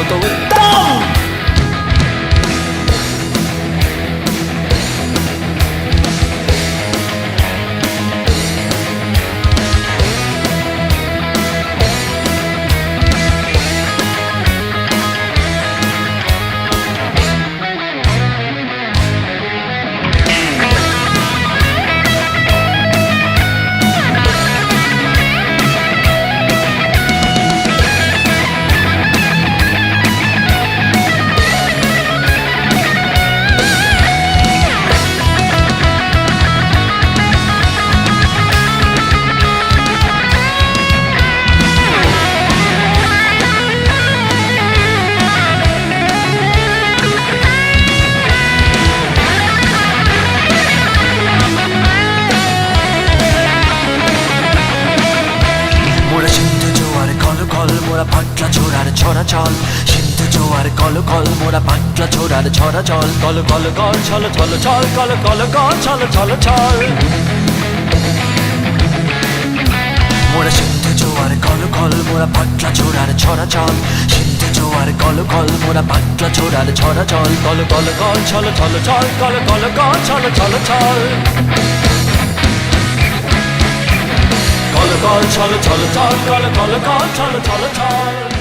ঝঞ্ঝার মতো উত্তম পাটলা ছড়া চল, সিন্ধু জোয়ার কল কল, মোরা পাটলা ছোড়ার ছড়া চল, কল কল কল, ছল ছল ছল, কল কল কল, ছল ছল ছল। মোরা সিন্ধু জোয়ার কল কল, মোরা পাটলা ছোড়ার ছড়া চল, সিন্ধু জোয়ার কল কল, মোরা পাটলা ছোড়ার ছড়া চল, কল কল কল, ছল ছল ছল, কল কল কল, ছল ছল ছল। কল কল, ছল ছল ছল, কল কল কল, ছল ছল ছল।